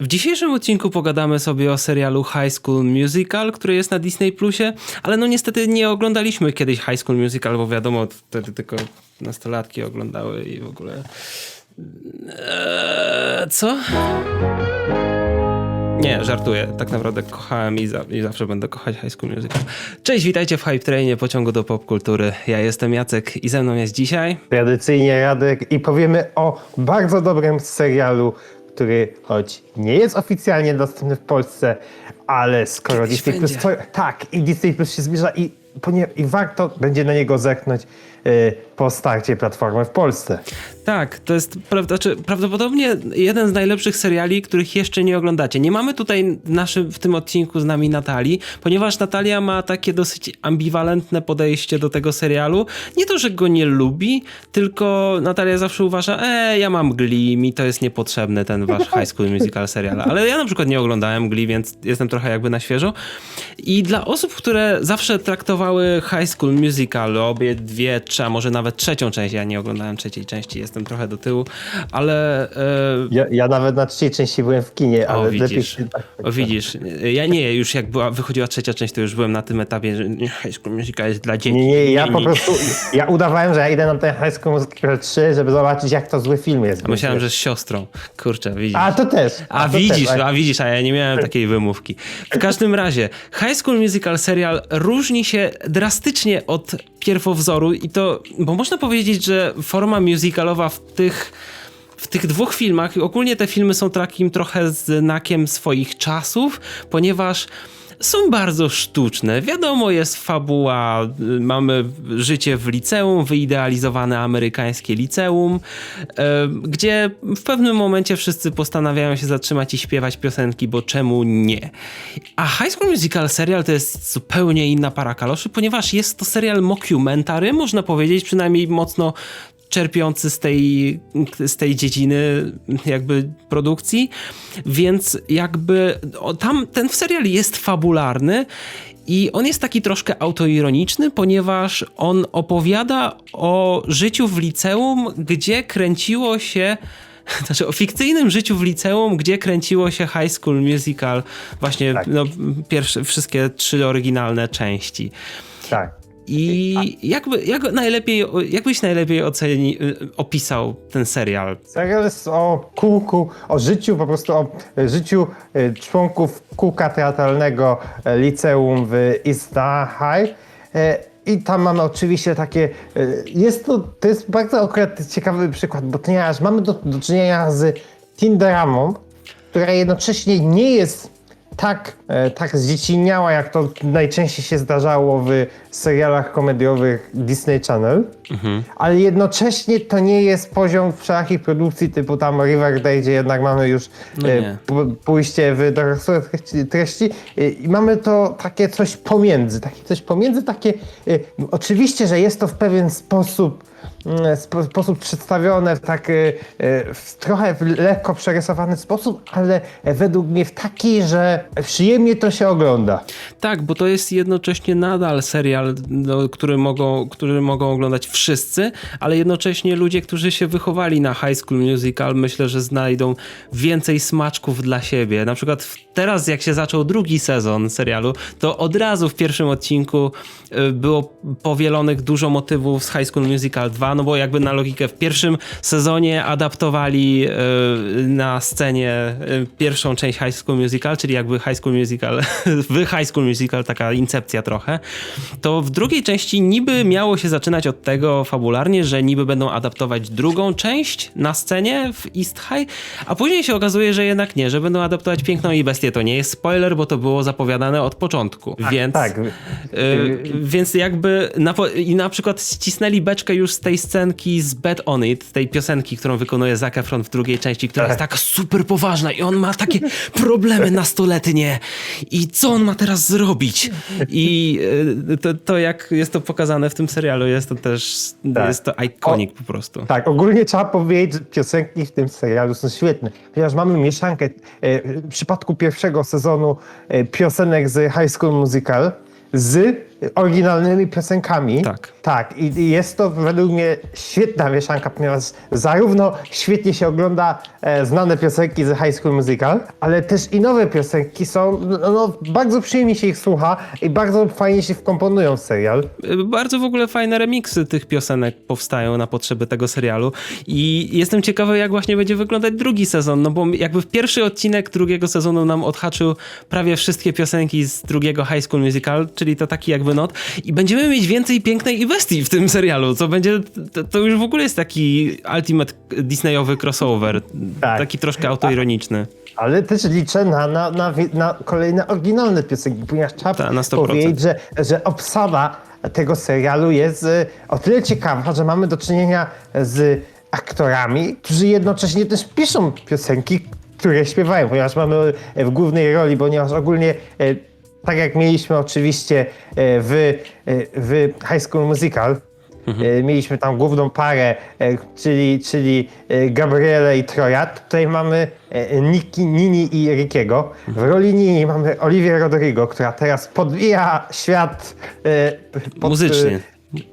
W dzisiejszym odcinku pogadamy sobie o serialu High School Musical, który jest na Disney Plusie, ale no niestety nie oglądaliśmy kiedyś High School Musical, bo wiadomo, wtedy tylko nastolatki oglądały i w ogóle... Eee, co? Nie, żartuję. Tak naprawdę kochałem i, za, i zawsze będę kochać High School Musical. Cześć, witajcie w Hype Trainie, pociągu do popkultury. Ja jestem Jacek i ze mną jest dzisiaj... Tradycyjnie Radek i powiemy o bardzo dobrym serialu, który choć nie jest oficjalnie dostępny w Polsce, ale skoro Kiedyś Disney Plus... będzie. To, tak, i Disney Plus się zbliża i, ponie- i warto będzie na niego zerknąć y, po starcie platformy w Polsce. Tak, to jest znaczy, prawdopodobnie jeden z najlepszych seriali, których jeszcze nie oglądacie. Nie mamy tutaj naszym, w tym odcinku z nami Natalii, ponieważ Natalia ma takie dosyć ambiwalentne podejście do tego serialu. Nie to, że go nie lubi, tylko Natalia zawsze uważa, e, ja mam Glee, mi to jest niepotrzebny ten wasz High School Musical serial. Ale ja na przykład nie oglądałem Glee, więc jestem trochę jakby na świeżo. I dla osób, które zawsze traktowały High School Musical, obie dwie, czy a może nawet trzecią część, ja nie oglądałem trzeciej części, jestem trochę do tyłu, ale e, Ja, ja nawet na trzeciej części byłem w kinie, ale o, lepiej widzisz, się tak- o, widzisz, ja nie, już jak była, wychodziła trzecia część, to już byłem na tym etapie, że High School Musical jest dla dzieci. Nie, nie, ja Nie, po nie. prostu, ja udawałem, że ja idę na ten High School Musical 3, żeby zobaczyć jak to zły film jest. A myślałem, że z siostrą, kurczę, widzisz. A to też. A to widzisz, też, a widzisz, a ja nie miałem takiej wymówki. W każdym razie, High School Musical serial różni się drastycznie od pierwowzoru i to, bo można powiedzieć, że forma musicalowa w tych w tych dwóch filmach, ogólnie te filmy są takim trochę znakiem swoich czasów, ponieważ są bardzo sztuczne. Wiadomo, jest fabuła, y, mamy życie w liceum, wyidealizowane amerykańskie liceum, e, gdzie w pewnym momencie wszyscy postanawiają się zatrzymać i śpiewać piosenki, bo czemu nie? A High School Musical serial to jest zupełnie inna para kaloszy, ponieważ jest to serial mockumentary, można powiedzieć, przynajmniej mocno czerpiący z tej, z tej dziedziny jakby produkcji, więc jakby o, tam ten serial jest fabularny i on jest taki troszkę autoironiczny, ponieważ on opowiada o życiu w liceum, gdzie kręciło się znaczy o fikcyjnym życiu w liceum, gdzie kręciło się High School Musical, właśnie Tak. no, pierwsze, wszystkie trzy oryginalne części. Tak. I jakby, jak najlepiej, jakbyś najlepiej oceni, y, opisał ten serial? Serial jest o kółku, o życiu, po prostu o e, życiu e, członków kółka teatralnego e, liceum w. E, I tam mamy oczywiście takie, jest to, to jest bardzo akurat ciekawy przykład, bo ponieważ mamy do, do czynienia z teen dramą, która jednocześnie nie jest tak, e, tak zdzieciniała, jak to najczęściej się zdarzało w serialach komediowych Disney Channel, ale jednocześnie to nie jest poziom wszelakich produkcji typu tam Riverdale, gdzie jednak mamy już No e, pójście w dorosłe treści, e, i mamy to takie coś pomiędzy, takie coś pomiędzy, takie oczywiście, że jest to w pewien sposób mm, spo, sposób przedstawione w tak e, e, w trochę lekko przerysowany sposób, ale według mnie w taki, że przyjemnie to się ogląda. Tak, bo to jest jednocześnie nadal serial, no, który, mogą, który mogą oglądać wszyscy, ale jednocześnie ludzie, którzy się wychowali na High School Musical, myślę, że znajdą więcej smaczków dla siebie. Na przykład teraz, jak się zaczął drugi sezon serialu, to od razu w pierwszym odcinku y, było powielonych dużo motywów z High School Musical 2, no bo jakby na logikę w pierwszym sezonie adaptowali y, na scenie y, pierwszą część High School Musical, czyli jakby High School Musical, w High School Musical taka incepcja trochę, to w drugiej części niby miało się zaczynać od tego fabularnie, że niby będą adaptować drugą część na scenie w East High, a później się okazuje, że jednak nie, że będą adaptować Piękną i Bestię. To nie jest spoiler, bo to było zapowiadane od początku, więc... Tak, Y, więc jakby na, i na przykład ścisnęli beczkę już z tej scenki z Bet On It, tej piosenki, którą wykonuje Zac Efron w drugiej części, która jest taka super poważna i on ma takie problemy nastoletnie i co on ma teraz zrobić? I y, to, to jak jest to pokazane w tym serialu, jest to też, Tak. jest to iconic po prostu. Tak, ogólnie trzeba powiedzieć, że piosenki w tym serialu są świetne, ponieważ mamy mieszankę e, w przypadku pierwszego sezonu e, piosenek z High School Musical z oryginalnymi piosenkami. Tak. Tak, i jest to według mnie świetna mieszanka, ponieważ zarówno świetnie się ogląda e, znane piosenki z High School Musical, ale też i nowe piosenki są, no, no bardzo przyjemnie się ich słucha i bardzo fajnie się wkomponują w serial. Bardzo w ogóle fajne remiksy tych piosenek powstają na potrzeby tego serialu i jestem ciekawy, jak właśnie będzie wyglądać drugi sezon, no bo jakby w pierwszy odcinek drugiego sezonu nam odhaczył prawie wszystkie piosenki z drugiego High School Musical, czyli to taki jakby not i będziemy mieć więcej pięknej i bestii w tym serialu, co będzie, to, to już w ogóle jest taki ultimate Disneyowy crossover, Tak. taki troszkę autoironiczny. Ale też liczę na, na, na, na kolejne oryginalne piosenki, ponieważ trzeba na 100%. powiedzieć, że, że obsada tego serialu jest e, o tyle ciekawa, że mamy do czynienia z aktorami, którzy jednocześnie też piszą piosenki, które śpiewają, ponieważ mamy w głównej roli, ponieważ ogólnie e, tak jak mieliśmy oczywiście e, w, e, w High School Musical, E, Mieliśmy tam główną parę, czyli, czyli Gabriele i Troja. Tutaj mamy Niki, Nini i Rickiego. W roli Nini mamy Olivię Rodrigo, która teraz podbija świat pod, Muzyczny.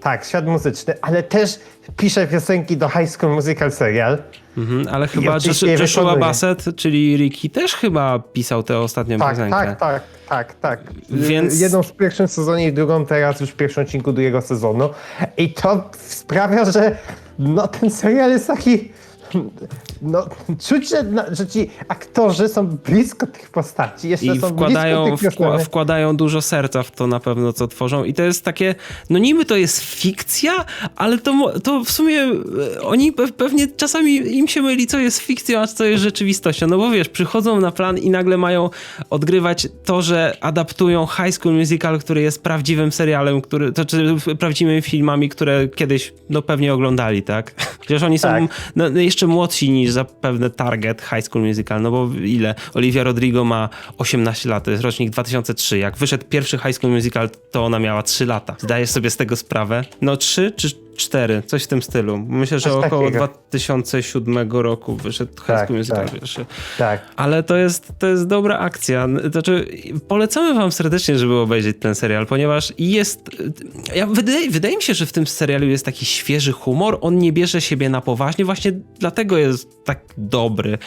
Tak, świat muzyczny, ale też pisze piosenki do High School Musical Serial. Mhm, ale chyba Josh- Joshua. Bassett, czyli Ricky, też chyba pisał tę ostatnią Tak, piosenkę. tak, tak, tak, tak. Więc- Jedną w pierwszym sezonie i drugą teraz już w pierwszym odcinku drugiego sezonu. I to sprawia, że no, ten serial jest taki... No, czuć, że, na- że ci aktorzy są blisko tych postaci, jeszcze I są wkładają, blisko tych wkła, wkładają dużo serca w to na pewno, co tworzą. I to jest takie, no niby to jest fikcja, ale to, to w sumie e, oni pe- pewnie czasami im się myli, co jest fikcją, a co jest rzeczywistością. No bo wiesz, przychodzą na plan i nagle mają odgrywać to, że adaptują High School Musical, który jest prawdziwym serialem, który, to czy prawdziwymi filmami, które kiedyś no pewnie oglądali, tak? Chociaż oni są Tak. no, no jeszcze młodsi niż zapewne target High School Musical, no bo ile? Olivia Rodrigo ma 18 lat, to jest rocznik 2003. Jak wyszedł pierwszy High School Musical, to ona miała 3 lata. Zdajesz sobie z tego sprawę? No 3 czy 4, coś w tym stylu. Myślę, że około. 2007 roku wyszedł High Tak, School Musical tak. pierwszy. Tak. Ale to jest, to jest dobra akcja. Znaczy, polecamy wam serdecznie, żeby obejrzeć ten serial, ponieważ jest... Ja, wydaje, wydaje mi się, że w tym serialu jest taki świeży humor. On nie bierze siebie na poważnie, właśnie dlatego jest tak dobry.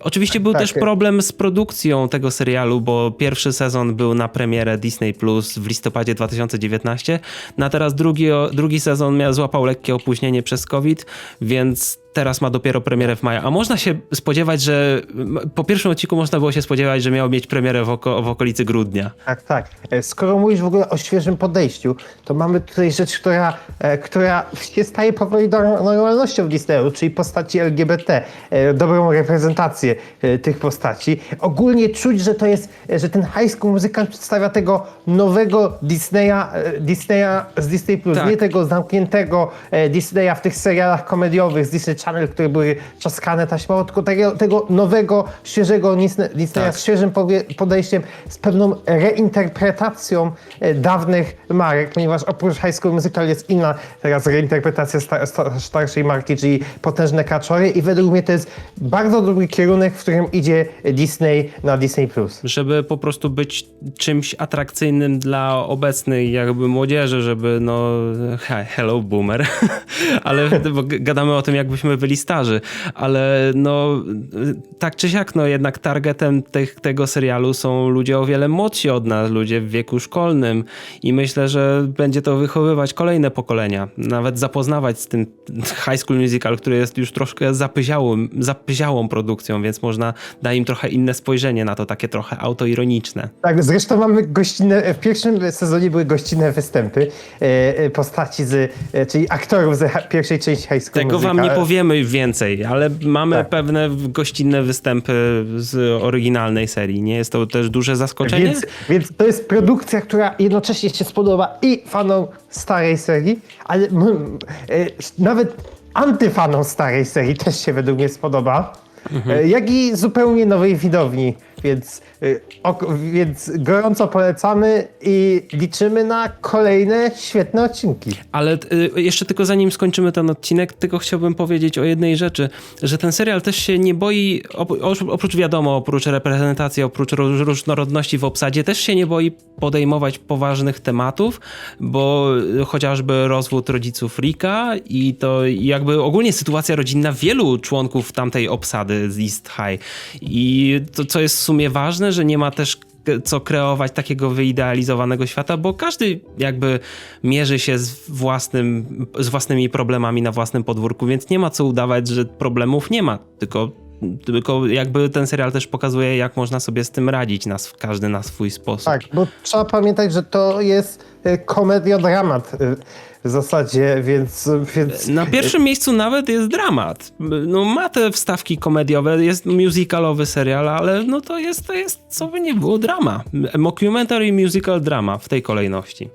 Oczywiście był Tak. też problem z produkcją tego serialu, bo pierwszy sezon był na premierę Disney Plus w listopadzie 2019, no a teraz drugi, drugi sezon miał, złapał lekkie opóźnienie przez COVID, więc teraz ma dopiero premierę w maju. A można się spodziewać, że po pierwszym odcinku można było się spodziewać, że miał mieć premierę w, oko, w okolicy grudnia. Tak, tak. E, Skoro mówisz w ogóle o świeżym podejściu, to mamy tutaj rzecz, która, e, która się staje powoli do- normalnością w Disneyu, czyli postaci LGBT, e, dobrą reprezentację tych postaci. Ogólnie czuć, że to jest, że ten High School Musical przedstawia tego nowego Disneya, Disneya z Disney+, Plus, Tak. nie tego zamkniętego Disneya w tych serialach komediowych z Disney Channel, które były czaskane taśmą, tylko tego, tego nowego, świeżego Disney- Disneya Tak. z świeżym podejściem, z pewną reinterpretacją e, dawnych marek, ponieważ oprócz High School Musical jest inna teraz reinterpretacja sta- sta- starszej marki, czyli Potężne Kaczory i według mnie to jest bardzo dobry kierunek, w którym idzie Disney na Disney+. Plus. żeby po prostu być czymś atrakcyjnym dla obecnej jakby młodzieży, żeby no he- hello boomer, ale gadamy o tym jakbyśmy byli starzy, ale no tak czy siak no jednak targetem tych, tego serialu są ludzie o wiele młodsi od nas, ludzie w wieku szkolnym i myślę, że będzie to wychowywać kolejne pokolenia, nawet zapoznawać z tym High School Musical, który jest już troszkę zapyziałym, zapyziałą produkcją, więc można da im trochę inne spojrzenie na to, takie trochę autoironiczne. Tak, zresztą mamy gościnne, w pierwszym sezonie były gościnne występy e, e, postaci z, e, czyli aktorów z pierwszej części High School Tego wam Musical. nie powiemy więcej, ale mamy Tak. pewne gościnne występy z oryginalnej serii. Nie jest to też duże zaskoczenie? Więc, więc to jest produkcja, która jednocześnie się spodoba i fanom starej serii, ale e, nawet antyfanom starej serii też się według mnie spodoba. E, jak i zupełnie nowej widowni. Więc, e, więc gorąco polecamy i liczymy na kolejne świetne odcinki. Ale y, jeszcze tylko zanim skończymy ten odcinek, tylko chciałbym powiedzieć o jednej rzeczy, że ten serial też się nie boi, oprócz wiadomo, oprócz reprezentacji, oprócz ró- różnorodności w obsadzie, też się nie boi podejmować poważnych tematów, bo chociażby rozwód rodziców Rika i to jakby ogólnie sytuacja rodzinna wielu członków tamtej obsady z East High. I to, co jest w sumie ważne, że nie ma też co kreować takiego wyidealizowanego świata, bo każdy jakby mierzy się z, własnym, z własnymi problemami na własnym podwórku, więc nie ma co udawać, że problemów nie ma, tylko, tylko jakby ten serial też pokazuje, jak można sobie z tym radzić, nas, każdy na swój sposób. Tak, bo trzeba pamiętać, że to jest e, komediodramat e, w zasadzie, więc... więc Na pierwszym miejscu nawet jest dramat. No ma te wstawki komediowe, jest musicalowy serial, ale no to jest, to jest, co by nie było, drama. Mockumentary musical drama w tej kolejności.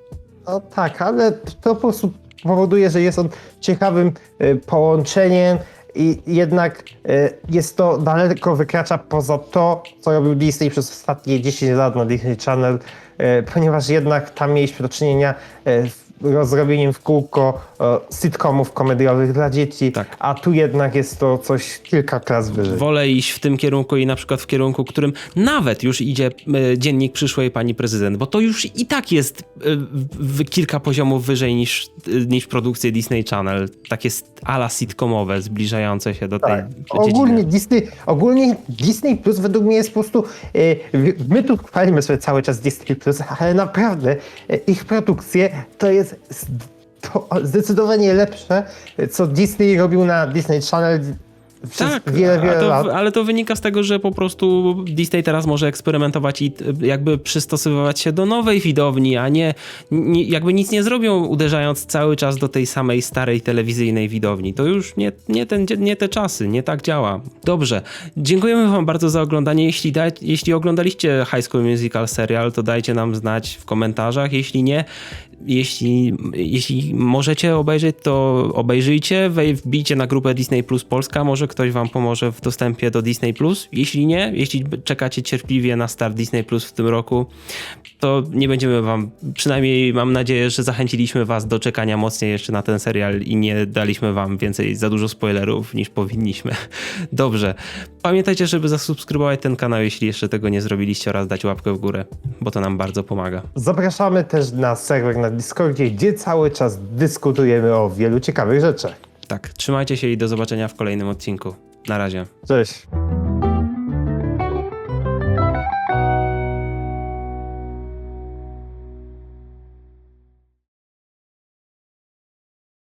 No tak, ale to po prostu powoduje, że jest on ciekawym e, połączeniem i jednak e, jest to daleko wykracza poza to, co robił Disney przez ostatnie 10 lat na Disney Channel, e, ponieważ jednak tam mieliśmy do czynienia e, z rozrobieniem w kółko e, sitcomów komediowych dla dzieci, Tak. a tu jednak jest to coś kilka klas wyżej. Wolę iść w tym kierunku i na przykład w kierunku, którym nawet już idzie e, dziennik przyszłej pani prezydent, bo to już i tak jest e, w, kilka poziomów wyżej niż, e, niż produkcje Disney Channel. Takie ala sitcomowe, zbliżające się do tej Tak. Ogólnie Disney, ogólnie Disney Plus według mnie jest po prostu. e, my tu chwalimy sobie cały czas Disney Plus, ale naprawdę e, ich produkcje to jest to zdecydowanie lepsze, co Disney robił na Disney Channel Tak, wiele, wiele to, lat. ale to wynika z tego, że po prostu Disney teraz może eksperymentować i jakby przystosowywać się do nowej widowni, a nie, nie jakby nic nie zrobią uderzając cały czas do tej samej starej telewizyjnej widowni. To już nie, nie, ten, nie te czasy, nie tak działa. Dobrze, dziękujemy wam bardzo za oglądanie. Jeśli, da, jeśli oglądaliście High School Musical serial, to dajcie nam znać w komentarzach. Jeśli nie, jeśli, jeśli możecie obejrzeć, to obejrzyjcie, wbijcie na grupę Disney Plus Polska, może ktoś wam pomoże w dostępie do Disney Plus. Jeśli nie, jeśli czekacie cierpliwie na start Disney Plus w tym roku, to nie będziemy wam, przynajmniej mam nadzieję, że zachęciliśmy was do czekania mocniej jeszcze na ten serial i nie daliśmy wam więcej, za dużo spoilerów niż powinniśmy. Dobrze. Pamiętajcie, żeby zasubskrybować ten kanał, jeśli jeszcze tego nie zrobiliście oraz dać łapkę w górę, bo to nam bardzo pomaga. Zapraszamy też na serwer na Discordzie, gdzie cały czas dyskutujemy o wielu ciekawych rzeczach. Tak, trzymajcie się i do zobaczenia w kolejnym odcinku. Na razie. Cześć.